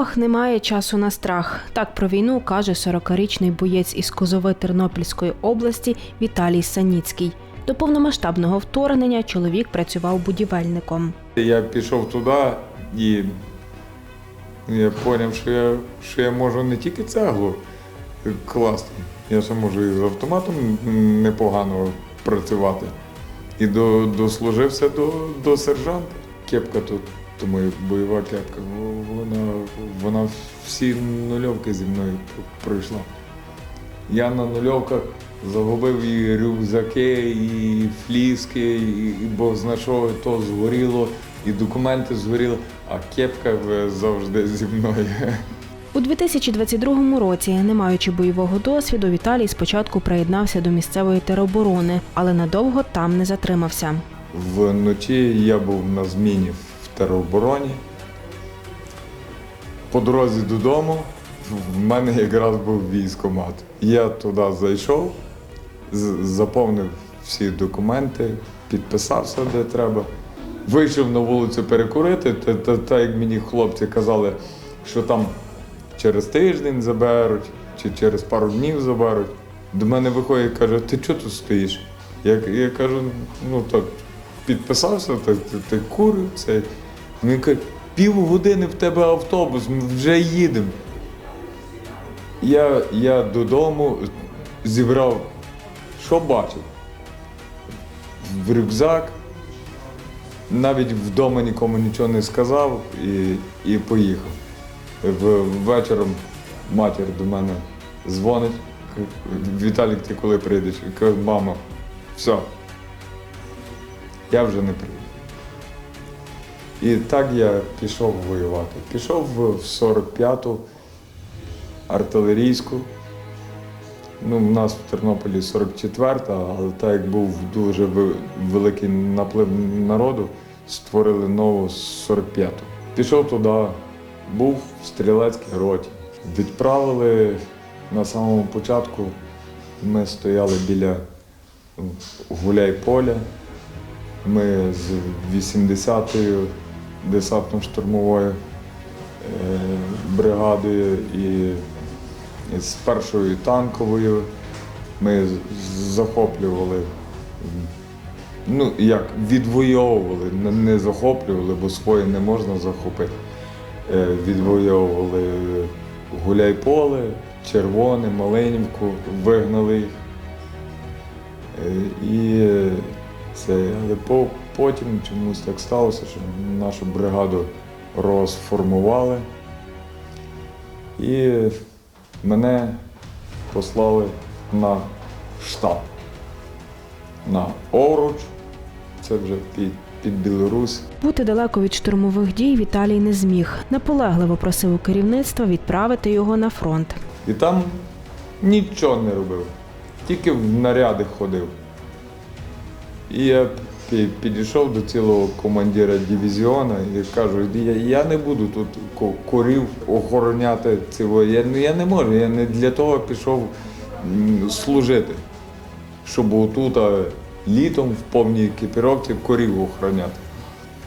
окопах немає часу на страх. Так про війну каже 40-річний боєць із Козови Тернопільської області Віталій Саніцький. До повномасштабного вторгнення чоловік працював будівельником. Я пішов туди і я зрозумів, що я, що я можу не тільки цеглу класти, я ще можу і з автоматом непогано працювати. І дослужився до, до сержанта. Кепка тут, то моя бойова кепка, во- вона, вона всі нульовки зі мною пройшла. Я на нульовках загубив і рюкзаки, і фліски, і, і бо знайшов то згоріло, і документи згоріли, а кепка завжди зі мною. У 2022 році, не маючи бойового досвіду, Віталій спочатку приєднався до місцевої тероборони, але надовго там не затримався. Вночі я був на зміні в теробороні. По дорозі додому в мене якраз був військкомат. Я туди зайшов, заповнив всі документи, підписався де треба. Вийшов на вулицю перекурити, та, та, та як мені хлопці казали, що там через тиждень заберуть чи через пару днів заберуть. До мене виходить і каже, ти чого тут стоїш? Я, я кажу, ну так, підписався, так, ти, ти курив це. Він каже, півгодини в тебе автобус, ми вже їдемо. Я, я додому зібрав, що бачив. В рюкзак, навіть вдома нікому нічого не сказав і, і поїхав. В, вечором матір до мене дзвонить. Віталік, ти коли прийдеш? Я кажу, мама, все, я вже не прийду. І так я пішов воювати. Пішов в 45-ту артилерійську. Ну, в нас в Тернополі 44-та, але так як був дуже великий наплив народу, створили нову 45-ту. Пішов туди, був в стрілецькій роті. Відправили на самому початку. Ми стояли біля гуляй-поля. Ми з 80-ю десантно-штурмовою е, бригадою і з першою танковою ми захоплювали, ну як відвоювали, не- захоплювали, бо своє не можна захопити. Е, Відвоювали Гуляйполе, Червоне, Малинівку, вигнали їх. Е, І це, по, потім чомусь так сталося, що нашу бригаду розформували. І мене послали на штаб. На Овруч, це вже під, під Білорусь. Бути далеко від штурмових дій Віталій не зміг. Наполегливо просив у керівництва відправити його на фронт. І там нічого не робив, тільки в наряди ходив. І я підійшов до цілого командира дивізіону і кажу, я, я не буду тут ко- корів охороняти цього. Я, не- я не можу, я не для того пішов служити, щоб отут а, літом в повній екіпіровці корів охороняти.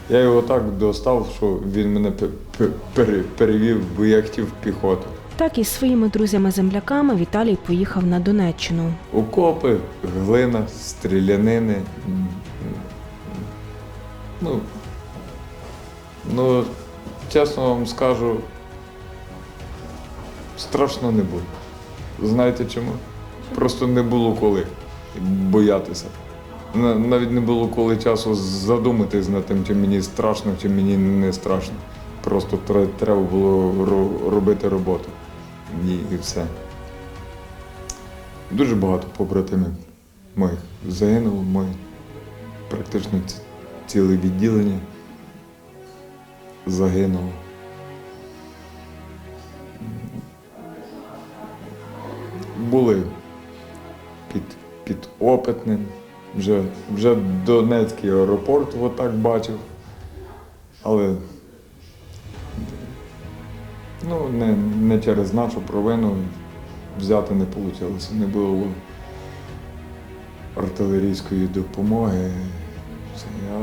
Я його так достав, що він мене пе- пе- пере- перевів, бо я хотів піхоту. Так із своїми друзями-земляками Віталій поїхав на Донеччину. Окопи, глина, стрілянини. Ну, ну, чесно вам скажу, страшно не було. Знаєте чому? Просто не було коли боятися. Навіть не було коли часу задуматись над тим, чи мені страшно, чи мені не страшно. Просто треба було робити роботу. І, все. Дуже багато побратимів моїх загинуло, мої практично ціле відділення загинуло. Були під, під Опитним, вже, вже Донецький аеропорт отак бачив, але ну, не, не через нашу провину взяти не вийшло. Не було артилерійської допомоги.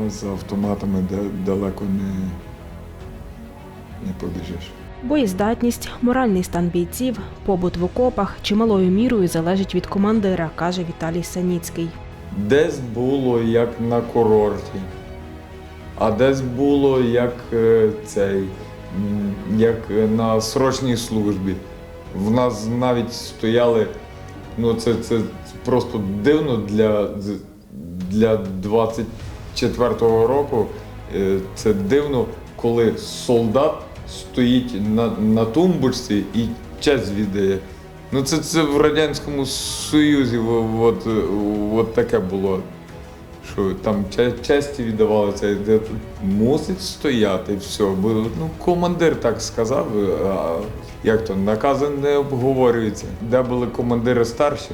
Я з автоматами де- далеко не, не побіжиш. Боєздатність, моральний стан бійців, побут в окопах чималою мірою залежить від командира, каже Віталій Саніцький. Десь було як на курорті, а десь було як е, цей, як на срочній службі. В нас навіть стояли, ну це, це просто дивно для, для 24-го року. Е, Це дивно, коли солдат стоїть на, на тумбочці і честь віддає. Ну це, це в Радянському Союзі от, от таке було. Що там че- честі це, де тут мусить стояти все. Бо ну, командир так сказав, а як то накази не обговорюються. Де були командири старші,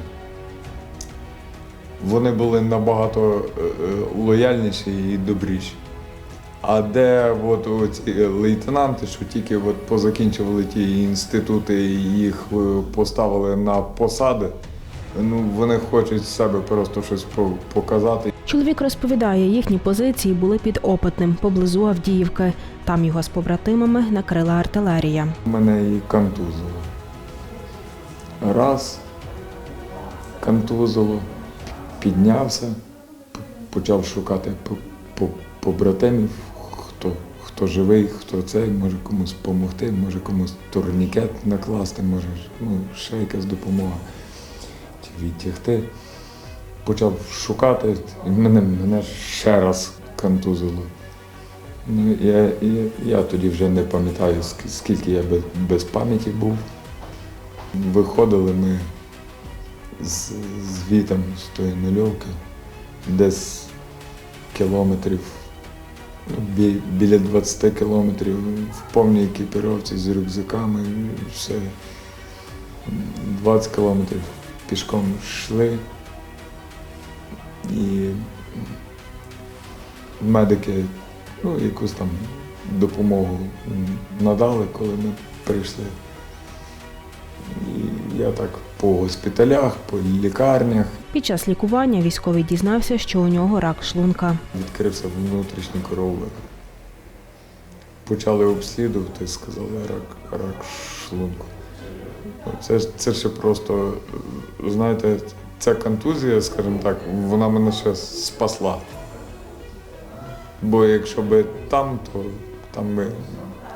вони були набагато е, е, лояльніші і добріші. А де от оці лейтенанти, що тільки от позакінчували ті інститути, і їх е, поставили на посади, ну вони хочуть з себе просто щось показати. Чоловік розповідає, їхні позиції були під Опитним поблизу Авдіївки. Там його з побратимами накрила артилерія. Мене і контузило. Раз, контузило, піднявся, почав шукати по- по- побратимів, хто, хто живий, хто цей, може комусь допомогти, може комусь турнікет накласти, може ну, ще якась допомога чи відтягти. Почав шукати, і мене, мене ще раз контузило. Ну, я, я, я тоді вже не пам'ятаю, скільки я без пам'яті був. Виходили ми з, звітом з тої нульовки, десь кілометрів, ну, бі, біля 20 кілометрів в повній екіпіровці з рюкзаками, все. 20 кілометрів пішком йшли. І медики ну, якусь там допомогу надали, коли ми прийшли. Я так по госпіталях, по лікарнях Під час лікування військовий дізнався, що у нього рак шлунка. відкрився внутрішній коровник. Почали обслідувати, сказали рак, рак шлунку. Це, це ще просто, знаєте, ця контузія, скажімо так, вона мене ще спасла. Бо якщо би там, то там би,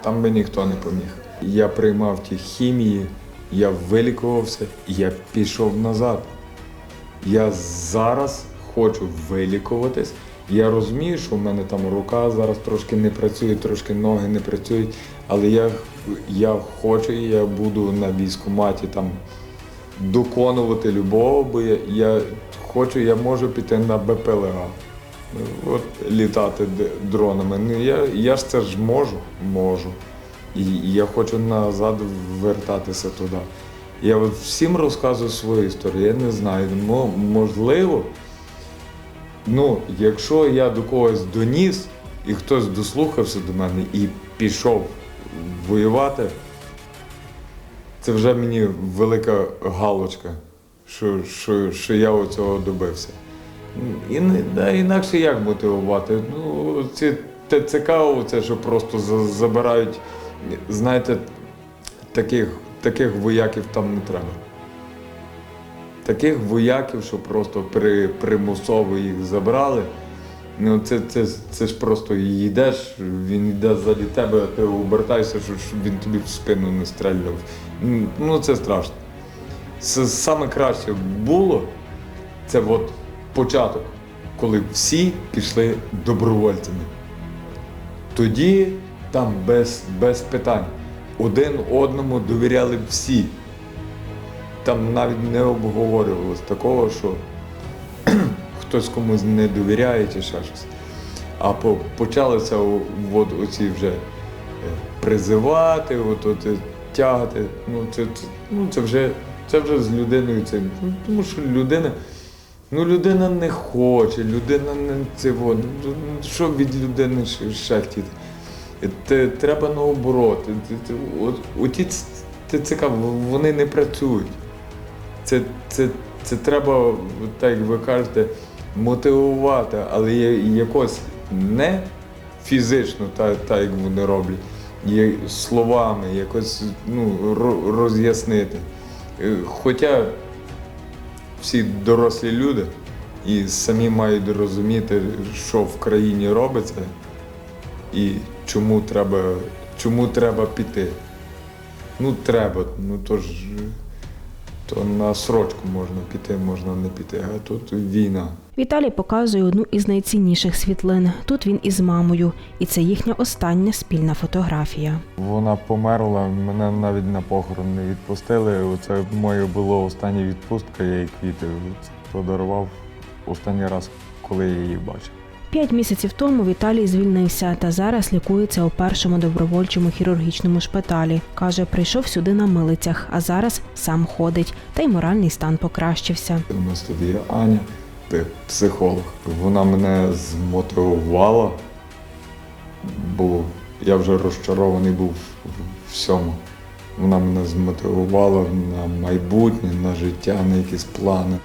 там би ніхто не поміг. Я приймав ті хімії, я вилікувався, я пішов назад. Я зараз хочу вилікуватись. Я розумію, що в мене там рука зараз трошки не працює, трошки ноги не працюють, але я, я хочу і я буду на військкоматі там доконувати любого, бо я, я хочу, я можу піти на БПЛА. От літати дронами. Ну, я, я ж це ж можу, можу. І, я хочу назад вертатися туди. Я всім розказую свою історію. Я не знаю, можливо, ну, якщо я до когось доніс, і хтось дослухався до мене і пішов воювати, це вже мені велика галочка, що, що, що я оцього добився. І да, інакше як мотивувати? Ну, ці ТЦК, це що просто забирають, знаєте, таких, таких вояків там не треба. Таких вояків, що просто при, примусово їх забрали. Ну, це, це, це ж просто йдеш, він йде ззаді тебе, а ти обертаєшся, щоб він тобі в спину не стрельнув. Ну, це страшно. Це саме краще було, це от початок, коли всі пішли добровольцями. Тоді там без, без питань. Один одному довіряли всі. Там навіть не обговорювалось такого, що хтось комусь не довіряє чи ще щось. А по, почалося от оці вже е, призивати, от, от, тягати. Ну, це, це, ну, це, вже, це вже з людиною. Це, ну, тому що людина, ну, людина не хоче, людина не це. Ну, що від людини ще хотіти? Треба наоборот. Оті ц- ТЦК, вони не працюють. Це, це, це треба, так як ви кажете, мотивувати, але якось не фізично, так, так як вони роблять, словами якось ну, роз'яснити. Е, Хоча всі дорослі люди і самі мають розуміти, що в країні робиться і чому треба, чому треба піти. Ну, треба, ну то ж то на срочку можна піти, можна не піти, а тут війна. Віталій показує одну із найцінніших світлин. Тут він із мамою, і це їхня остання спільна фотографія. Вона померла, мене навіть на похорон не відпустили. Оце моє було остання відпустка, я їй квіти подарував останній раз, коли я її бачив. П'ять місяців тому Віталій звільнився та зараз лікується у першому добровольчому хірургічному шпиталі. Каже, прийшов сюди на милицях, а зараз сам ходить, та й моральний стан покращився. У нас тут є Аня, ти психолог. Вона мене змотивувала, бо я вже розчарований був в всьому. Вона мене змотивувала на майбутнє, на життя, на якісь плани.